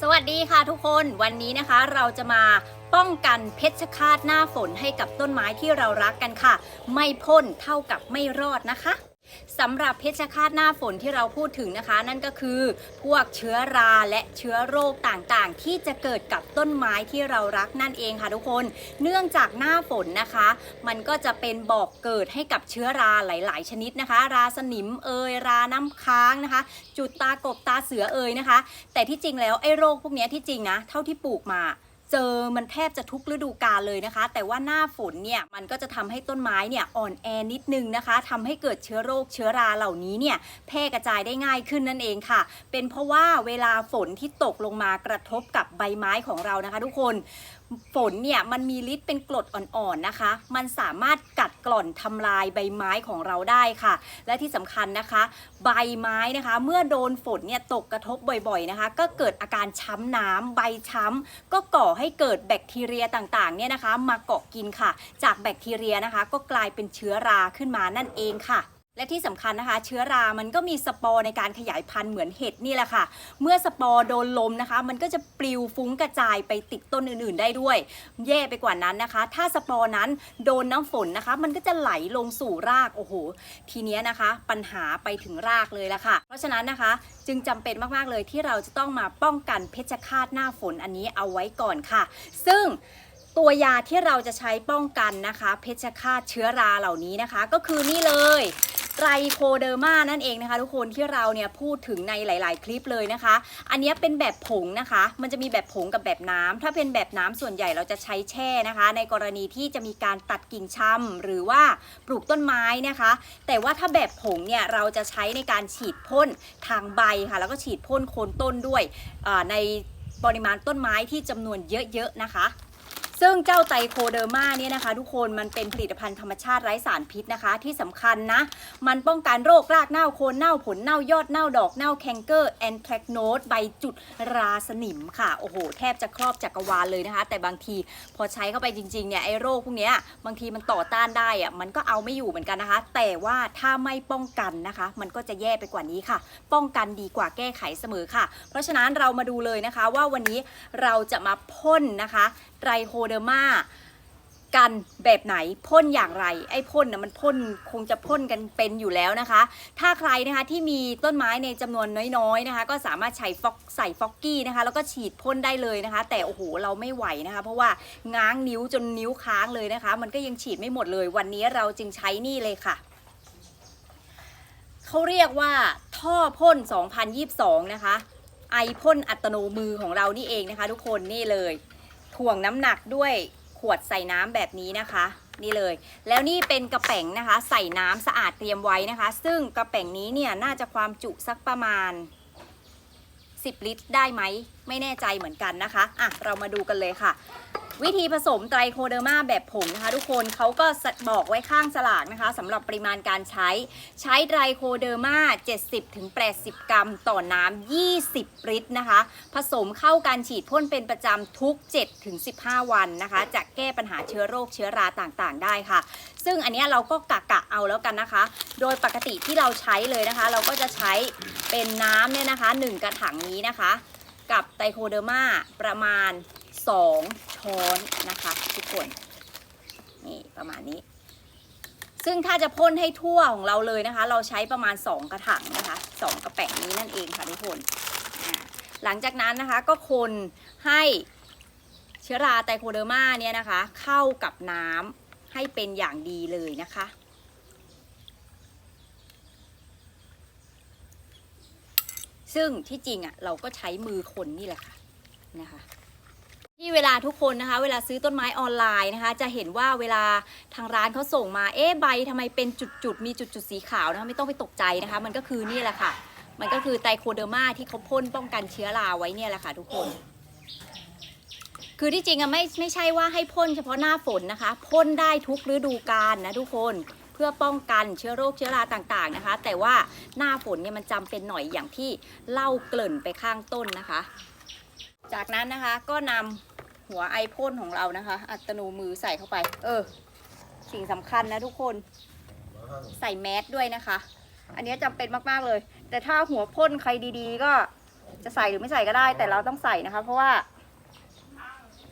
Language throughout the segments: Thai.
สวัสดีค่ะทุกคนวันนี้นะคะเราจะมาป้องกันเพชรฆาตหน้าฝนให้กับต้นไม้ที่เรารักกันค่ะ ไม่พ่นเท่ากับไม่รอดนะคะ สำหรับเพชฌฆาตหน้าฝนที่เราพูดถึงนะคะ นั่นก็คือพวกเชื้อราและเชื้อโรคต่างๆ ที่จะเกิดกับต้นไม้ที่เรารักนั่นเองค่ะทุกคน เนื่องจากหน้าฝนนะคะ มันก็จะเป็นบอกเกิดให้กับเชื้อราหลาย ๆ ชนิดนะคะ ราสนิมเอยราน้ำค้างนะคะ จุดตากบตาเสือเอยนะคะ แต่ที่จริงแล้วไอ้โรคพวกนี้ที่จริงนะเท่าที่ปลูกมา เจอมันแทบจะทุกฤดูกาลเลยนะคะ แต่ว่าหน้าฝนเนี่ยมันก็จะทำให้ต้นไม้เนี่ยอ่อนแอนิดนึงนะคะทำให้เกิดเชื้อโรคเชื้อราเหล่านี้เนี่ยแพร่กระจายได้ง่ายขึ้นนั่นเองค่ะ เป็นเพราะว่าเวลาฝนที่ตกลงมากระทบกับใบไม้ของเรานะคะ ทุกคนฝนเนี่ยมันมีฤทธิ์เป็นกรดอ่อนๆนะคะ มันสามารถกัดกร่อนทำลายใบไม้ของเราได้ค่ะ และที่สำคัญนะคะ ใบไม้นะคะ เมื่อโดนฝนเนี่ยตกกระทบบ่อยๆนะคะ ก็เกิดอาการช้ำน้ำใบช้ำก็ก่อให้เกิดแบคทีเรียต่างๆเนี่ยนะคะ มาเกาะกินค่ะ จากแบคทีเรียนะคะ ก็กลายเป็นเชื้อราขึ้นมานั่นเองค่ะ และที่สำคัญนะคะ เชื้อรา มันก็มีสปอร์ในการขยายพันธุ์เหมือนเห็ดนี่แหละค่ะ เมื่อสปอร์โดนลมนะคะ มันก็จะปลิวฟุ้งกระจายไปติดต้นอื่นๆ ได้ด้วย แย่ไปกว่านั้นนะคะ ถ้าสปอร์นั้นโดนน้ำฝนนะคะ มันก็จะไหลลงสู่ราก โอ้โห ทีเนี้ยนะคะ ปัญหาไปถึงรากเลยละค่ะ เพราะฉะนั้นนะคะ จึงจำเป็นมากๆเลยที่เราจะต้องมาป้องกันเพชฌฆาตหน้าฝนอันนี้เอาไว้ก่อนค่ะ ซึ่งตัวยาที่เราจะใช้ป้องกันนะคะ เพชฌฆาตเชื้อราเหล่านี้นะคะ ก็คือนี่เลย ไตรโคเดอร์มานั่นเองนะคะ ทุกคนที่เราเนี่ยพูดถึงในหลาย ๆ คลิปเลยนะคะ อันนี้เป็นแบบผงนะคะ มันจะมีแบบผงกับแบบน้ำถ้าเป็นแบบน้ำส่วนใหญ่เราจะใช้แช่นะคะ ในกรณีที่จะมีการตัดกิ่งช่ำหรือว่าปลูกต้นไม้นะคะ แต่ว่าถ้าแบบผงเนี่ยเราจะใช้ในการฉีดพ่นทางใบค่ะ แล้วก็ฉีดพ่นโคนต้นด้วยในปริมาณต้นไม้ที่จำนวนเยอะ ๆ นะคะ ซึ่งเจ้าไตโคเดอร์มาเนี่ยนะคะ ทุกคนมันเป็นผลิตภัณฑ์ธรรมชาติไร้สารพิษนะคะ ที่สำคัญนะ มันป้องกันโรครากเน่าโคนเน่าผลเน่ายอดเน่าดอกเน่าแคนเกอร์แอนแทรกโนดใบจุดราสนิมค่ะ โอ้โห แทบจะครอบจักรวาลเลยนะคะ แต่บางทีพอใช้เข้าไปจริงๆเนี่ยไอ้โรคพวกนี้บางทีมันต่อต้านได้อะมันก็เอาไม่อยู่เหมือนกันนะคะ แต่ว่าถ้าไม่ป้องกันนะคะ มันก็จะแย่ไปกว่านี้ค่ะ ป้องกันดีกว่าแก้ไขเสมอค่ะ เพราะฉะนั้นเรามาดูเลยนะคะว่าวันนี้เราจะมาพ่นนะคะไรโคเดอร์มากันแบบไหนพ่นอย่างไร ไอ้พ่นนะมันพ่นคงจะพ่นกันเป็นอยู่แล้วนะคะ ถ้าใครนะคะที่มีต้นไม้ในจำนวนน้อยๆนะคะ ก็สามารถใช้ฟอกใส่ฟอกกี้นะคะ แล้วก็ฉีดพ่นได้เลยนะคะ แต่โอ้โหเราไม่ไหวนะคะ เพราะว่าง้างนิ้วจนนิ้วค้างเลยนะคะ มันก็ยังฉีดไม่หมดเลย วันนี้เราจึงใช้นี่เลยค่ะเขาเรียกว่าท่อพ่น 2022 นะคะ ไอพ่นอัตโนมือของเรานี่เองนะคะ ทุกคนนี่เลย ถ่วงน้ำหนักด้วยขวดใส่น้ำแบบนี้นะคะ นี่เลย แล้วนี่เป็นกระแป๋งนะคะ ใส่น้ำสะอาดเตรียมไว้นะคะ ซึ่งกระแป๋งนี้เนี่ยน่าจะความจุสักประมาณ 10 ลิตรได้ไหม ไม่แน่ใจเหมือนกันนะคะอะเรามาดูกันเลยค่ะ วิธีผสมไตรโคเดอร์มาแบบผงนะคะทุกคนเขาก็บอกไว้ข้างสลากนะคะสำหรับปริมาณการใช้ใช้ไตรโคเดอร์มา 70-80 กรัม ต่อน้ำ 20 ลิตรนะคะ ผสมเข้าการฉีดพ่นเป็นประจำทุก 7-15 วันนะคะ จะแก้ปัญหาเชื้อโรคเชื้อราต่างๆ ได้ค่ะ ซึ่งอันนี้เราก็กะกะเอาแล้วกันนะคะ โดยปกติที่เราใช้เลยนะคะ เราก็จะใช้เป็นน้ำเนี่ยนะคะ 1 กระถางนี้นะคะ กับไตรโคเดอร์มาประมาณ 2 ช้อนนะคะทุกคน นี่ประมาณนี้ ซึ่งถ้าจะพ่นให้ทั่วของเราเลยนะคะ เราใช้ประมาณ 2 กระถางนะคะ 2 กระแป๋งนี้นั่นเองค่ะทุกคนหลังจากนั้นนะคะก็คนให้เชื้อราไตโคเดอร์มาเนี่ยนะคะ เข้ากับน้ำให้เป็นอย่างดีเลยนะคะ ซึ่งที่จริงอะ่ะเราก็ใช้มือคนนี่แหละค่ะนะคะที่เวลาทุกคนนะคะ เวลาซื้อต้นไม้ออนไลน์นะคะ จะเห็นว่าเวลาทางร้านเขาส่งมาเอ๊ะใบทำไมเป็นจุดๆมีจุดๆสีขาวนะคะไม่ต้องไปตกใจนะคะ มันก็คือนี่แหละค่ะ มันก็คือไตรโคเดอร์มาที่เขาพ่นป้องกันเชื้อราไว้เนี่ยแหละค่ะทุกคน คือที่จริงอะไม่ไม่ใช่ว่าให้พ่นเฉพาะหน้าฝนนะคะพ่นได้ทุกฤดูกาลนะทุกคน พื่อป้องกันเชื้อโรคเชื้อราต่างๆนะคะ แต่ว่าหน้าฝนเนี่ยมันจำเป็นหน่อยอย่างที่เล่าเกริ่นไปข้างต้นนะคะ จากนั้นนะคะก็นำหัวไอพ่นของเรานะคะ อัตโนมือใส่เข้าไป เออ สิ่งสำคัญนะทุกคนใส่แมสด้วยนะคะ อันนี้จำเป็นมากๆเลย แต่ถ้าหัวพ่นใครดี ๆ ก็จะใส่หรือไม่ใส่ก็ได้ แต่เราต้องใส่นะคะ เพราะว่า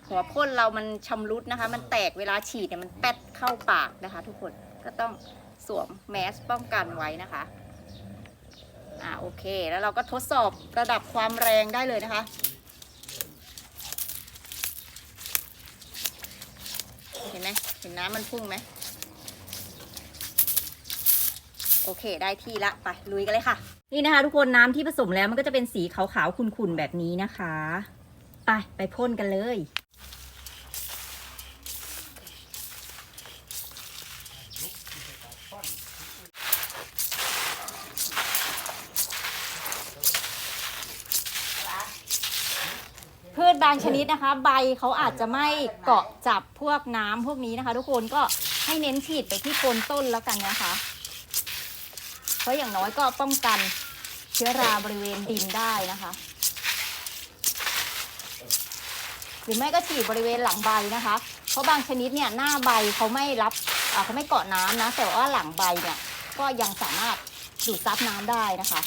หัวพ่นเรามันชำรุดนะคะ มันแตกเวลาฉีดเนี่ยมันแป๊ดเข้าปากนะคะ ทุกคน ก็ต้องสวมแมสป้องกันไว้นะคะอ่าโอเค แล้วเราก็ทดสอบระดับความแรงได้เลยนะคะเห็นไหมเห็นน้ำมันพุ่งไหมโอเค ได้ที่ละไปลุยกันเลยค่ะ นี่นะคะ ทุกคนน้ำที่ผสมแล้วมันก็จะเป็นสีขาวๆขุ่นๆแบบนี้นะคะ ไปไปพ่นกันเลย พืชบางชนิดนะคะ ใบเขาอาจจะไม่เกาะจับพวกน้ำพวกนี้นะคะ ทุกคนก็ให้เน้นฉีดไปที่โคนต้นแล้วกันนะคะ เพราะอย่างน้อยก็ป้องกันเชื้อราบริเวณดินได้นะคะ หรือไม่ก็ฉีดบริเวณหลังใบนะคะ เพราะบางชนิดเนี่ยหน้าใบเขาไม่รับอ่าเขาไม่เกาะน้ำนะ แต่ว่าหลังใบเนี่ยก็ยังสามารถดูดซับน้ำได้นะคะ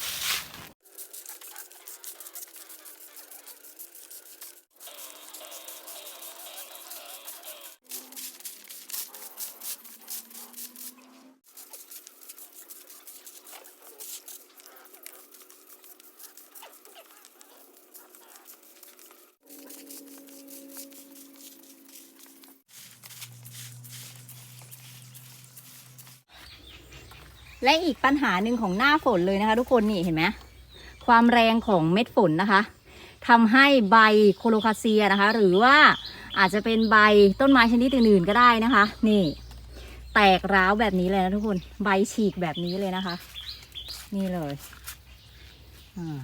และอีกปัญหาหนึ่งของหน้าฝนเลยนะคะ ทุกคนนี่เห็นไหมความแรงของเม็ดฝนนะคะทำให้ใบโคโลคาเซียนะคะ หรือว่าอาจจะเป็นใบต้นไม้ชนิดอื่นๆก็ได้นะคะ นี่ แตกร้าวแบบนี้เลยนะทุกคนใบฉีกแบบนี้เลยนะคะ นี่เลยอ่า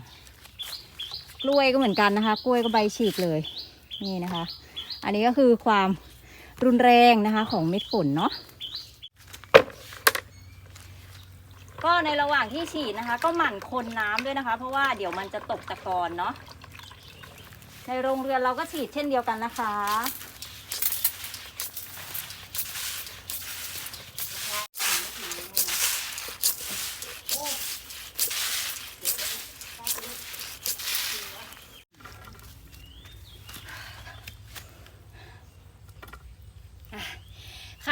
กล้วยก็เหมือนกันนะคะ กล้วยก็ใบฉีกเลย นี่นะคะ อันนี้ก็คือความรุนแรงนะคะของเม็ดฝนเนาะ ก็ในระหว่างที่ฉีดนะคะ ก็หมั่นคนน้ำด้วยนะคะ เพราะว่าเดี๋ยวมันจะตกตะกอนเนาะในโรงเรือนเราก็ฉีดเช่นเดียวกันนะคะ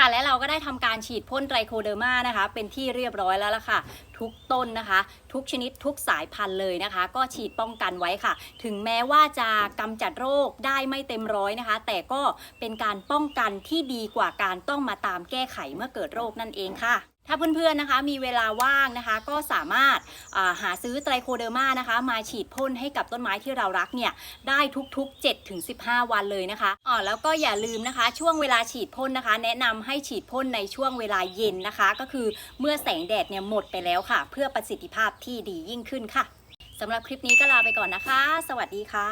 ค่ะ และเราก็ได้ทำการฉีดพ่นไตรโคเดอร์มานะคะ เป็นที่เรียบร้อยแล้วล่ะค่ะ ทุกต้นนะคะ ทุกชนิดทุกสายพันธุ์เลยนะคะ ก็ฉีดป้องกันไว้ค่ะ ถึงแม้ว่าจะกำจัดโรคได้ไม่เต็มร้อยนะคะ แต่ก็เป็นการป้องกันที่ดีกว่าการต้องมาตามแก้ไขเมื่อเกิดโรคนั่นเองค่ะ ถ้าเพื่อนๆนะคะมีเวลาว่างนะคะ ก็สามารถาหาซื้อไตรโคเดอร์มานะคะ มาฉีดพ่นให้กับต้นไม้ที่เรารักเนี่ยได้ทุกๆ 7-15 วันเลยนะคะอ๋อแล้วก็อย่าลืมนะคะ ช่วงเวลาฉีดพ่นนะคะ แนะนำให้ฉีดพ่นในช่วงเวลาเย็นนะคะ ก็คือเมื่อแสงแดดเนี่ยหมดไปแล้วค่ะ เพื่อประสิทธิภาพที่ดียิ่งขึ้นค่ะสำหรับคลิปนี้ก็ลาไปก่อนนะคะ สวัสดีค่ะ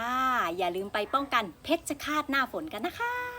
อย่าลืมไปป้องกันเพชฌฆาตหน้าฝนกันนะคะ